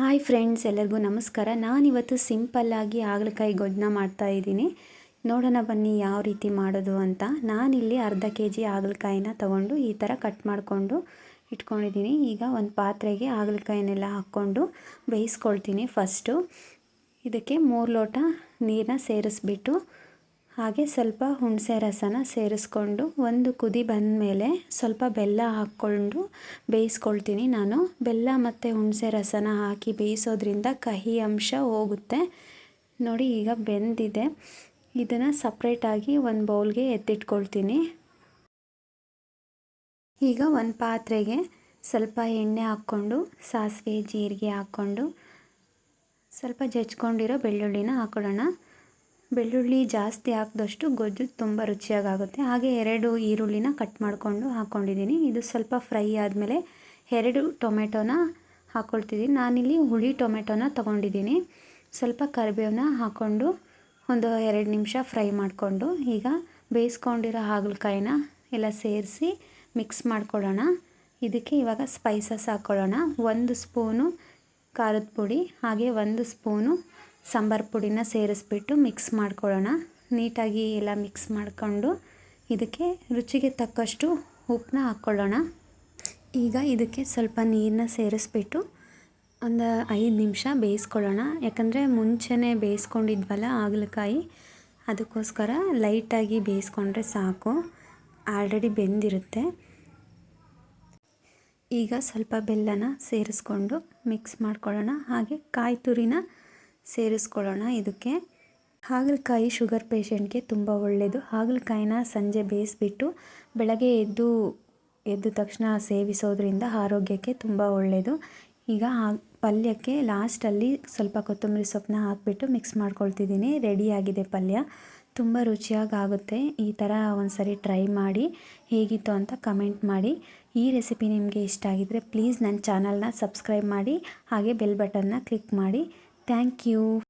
Hi friends, ಎಲ್ಲರಿಗೂ ನಮಸ್ಕಾರ. ನಾನಿವತ್ತು ಸಿಂಪಲ್ಲಾಗಿ ಹಾಗಲಕಾಯಿ ಗೊಜ್ಜನ ಮಾಡ್ತಾ ಇದ್ದೀನಿ. ನೋಡೋಣ ಬನ್ನಿ ಯಾವ ರೀತಿ ಮಾಡೋದು ಅಂತ. ನಾನಿಲ್ಲಿ ಅರ್ಧ ಕೆ ಜಿ ಹಾಗಲಕಾಯಿನ ತೊಗೊಂಡು ಈ ಥರ ಕಟ್ ಮಾಡಿಕೊಂಡು ಇಟ್ಕೊಂಡಿದ್ದೀನಿ. ಈಗ ಒಂದು ಪಾತ್ರೆಗೆ ಹಾಗಲಕಾಯಿನೆಲ್ಲ ಹಾಕ್ಕೊಂಡು ಬೇಯಿಸ್ಕೊಳ್ತೀನಿ ಫಸ್ಟು. ಇದಕ್ಕೆ ಮೂರು ಲೋಟ ನೀರನ್ನ ಸೇರಿಸ್ಬಿಟ್ಟು ಹಾಗೆ ಸ್ವಲ್ಪ ಹುಣಸೆ ರಸನ ಸೇರಿಸ್ಕೊಂಡು ಒಂದು ಕುದಿ ಬಂದ ಮೇಲೆ ಸ್ವಲ್ಪ ಬೆಲ್ಲ ಹಾಕ್ಕೊಂಡು ಬೇಯಿಸ್ಕೊಳ್ತೀನಿ ನಾನು. ಬೆಲ್ಲ ಮತ್ತು ಹುಣಸೆ ರಸನ ಹಾಕಿ ಬೇಯಿಸೋದ್ರಿಂದ ಕಹಿ ಅಂಶ ಹೋಗುತ್ತೆ. ನೋಡಿ ಈಗ ಬೆಂದಿದೆ. ಇದನ್ನು ಸಪ್ರೇಟಾಗಿ ಒಂದು ಬೌಲ್ಗೆ ಎತ್ತಿಟ್ಕೊಳ್ತೀನಿ. ಈಗ ಒಂದು ಪಾತ್ರೆಗೆ ಸ್ವಲ್ಪ ಎಣ್ಣೆ ಹಾಕ್ಕೊಂಡು, ಸಾಸಿವೆ, ಜೀರಿಗೆ ಹಾಕ್ಕೊಂಡು ಸ್ವಲ್ಪ ಜಜ್ಕೊಂಡಿರೋ ಬೆಳ್ಳುಳ್ಳಿನ ಹಾಕೊಳ್ಳೋಣ. ಬೆಳ್ಳುಳ್ಳಿ ಜಾಸ್ತಿ ಹಾಕಿದಷ್ಟು ಗೊಜ್ಜು ತುಂಬ ರುಚಿಯಾಗುತ್ತೆ ಹಾಗೆ ಎರಡು ಈರುಳ್ಳಿನ ಕಟ್ ಮಾಡಿಕೊಂಡು ಹಾಕ್ಕೊಂಡಿದ್ದೀನಿ ಇದು ಸ್ವಲ್ಪ ಫ್ರೈ ಆದಮೇಲೆ ಎರಡು ಟೊಮೆಟೊನ ಹಾಕ್ಕೊಳ್ತಿದ್ದೀನಿ ನಾನಿಲ್ಲಿ ಹುಳಿ ಟೊಮೆಟೊನ ತೊಗೊಂಡಿದ್ದೀನಿ. ಸ್ವಲ್ಪ ಕರಿಬೇವನ್ನ ಹಾಕ್ಕೊಂಡು ಒಂದು ಎರಡು ನಿಮಿಷ ಫ್ರೈ ಮಾಡಿಕೊಂಡು ಈಗ ಬೇಯಿಸ್ಕೊಂಡಿರೋ ಹಾಗಲಕಾಯಿನ ಎಲ್ಲ ಸೇರಿಸಿ ಮಿಕ್ಸ್ ಮಾಡ್ಕೊಳ್ಳೋಣ. ಇದಕ್ಕೆ ಇವಾಗ ಸ್ಪೈಸಸ್ ಹಾಕ್ಕೊಳ್ಳೋಣ. ಒಂದು ಸ್ಪೂನು ಖಾರದ ಪುಡಿ, ಹಾಗೆ ಒಂದು ಸ್ಪೂನು ಸಾಂಬಾರು ಪುಡಿನ ಸೇರಿಸ್ಬಿಟ್ಟು ಮಿಕ್ಸ್ ಮಾಡ್ಕೊಳ್ಳೋಣ. ನೀಟಾಗಿ ಎಲ್ಲ ಮಿಕ್ಸ್ ಮಾಡಿಕೊಂಡು ಇದಕ್ಕೆ ರುಚಿಗೆ ತಕ್ಕಷ್ಟು ಉಪ್ಪನ್ನ ಹಾಕ್ಕೊಳ್ಳೋಣ. ಈಗ ಇದಕ್ಕೆ ಸ್ವಲ್ಪ ನೀರನ್ನ ಸೇರಿಸ್ಬಿಟ್ಟು ಒಂದು ಐದು ನಿಮಿಷ ಬೇಯಿಸ್ಕೊಳ್ಳೋಣ. ಯಾಕಂದರೆ ಮುಂಚೆನೇ ಬೇಯಿಸ್ಕೊಂಡಿದ್ವಲ್ಲ ಹಾಗಲಕಾಯಿ, ಅದಕ್ಕೋಸ್ಕರ ಲೈಟಾಗಿ ಬೇಯಿಸ್ಕೊಂಡ್ರೆ ಸಾಕು. ಆಲ್ರೆಡಿ ಬೆಂದಿರುತ್ತೆ. ಈಗ ಸ್ವಲ್ಪ ಬೆಲ್ಲನ ಸೇರಿಸ್ಕೊಂಡು ಮಿಕ್ಸ್ ಮಾಡ್ಕೊಳ್ಳೋಣ. ಹಾಗೆ ಕಾಯಿ ತುರಿನ ಸೇರಿಸ್ಕೊಳ್ಳೋಣ ಇದಕ್ಕೆ. ಹಾಗಲಕಾಯಿ ಶುಗರ್ ಪೇಷಂಟ್ಗೆ ತುಂಬ ಒಳ್ಳೆಯದು ಹಾಗಲಕಾಯಿನ ಸಂಜೆ ಬೇಯಿಸ್ಬಿಟ್ಟು ಬೆಳಗ್ಗೆ ಎದ್ದು, ಎದ್ದ ತಕ್ಷಣ ಸೇವಿಸೋದ್ರಿಂದ ಆರೋಗ್ಯಕ್ಕೆ ತುಂಬ ಒಳ್ಳೆಯದು ಈಗ ಪಲ್ಯಕ್ಕೆ ಲಾಸ್ಟಲ್ಲಿ ಸ್ವಲ್ಪ ಕೊತ್ತಂಬರಿ ಸೊಪ್ಪನ್ನ ಹಾಕಿಬಿಟ್ಟು ಮಿಕ್ಸ್ ಮಾಡ್ಕೊಳ್ತಿದ್ದೀನಿ. ರೆಡಿಯಾಗಿದೆ ಪಲ್ಯ. ತುಂಬ ರುಚಿಯಾಗಿ ಆಗುತ್ತೆ ಈ ಥರ ಒಂದು ಸರಿ ಟ್ರೈ ಮಾಡಿ, ಹೇಗಿತ್ತು ಅಂತ ಕಮೆಂಟ್ ಮಾಡಿ. ಈ ರೆಸಿಪಿ ನಿಮಗೆ ಇಷ್ಟ ಆಗಿದ್ದರೆ ಪ್ಲೀಸ್ ನನ್ನ ಚಾನಲ್ನ ಸಬ್ಸ್ಕ್ರೈಬ್ ಮಾಡಿ, ಹಾಗೆ ಬೆಲ್ ಬಟನ್ನ ಕ್ಲಿಕ್ ಮಾಡಿ. தேங்க்யூ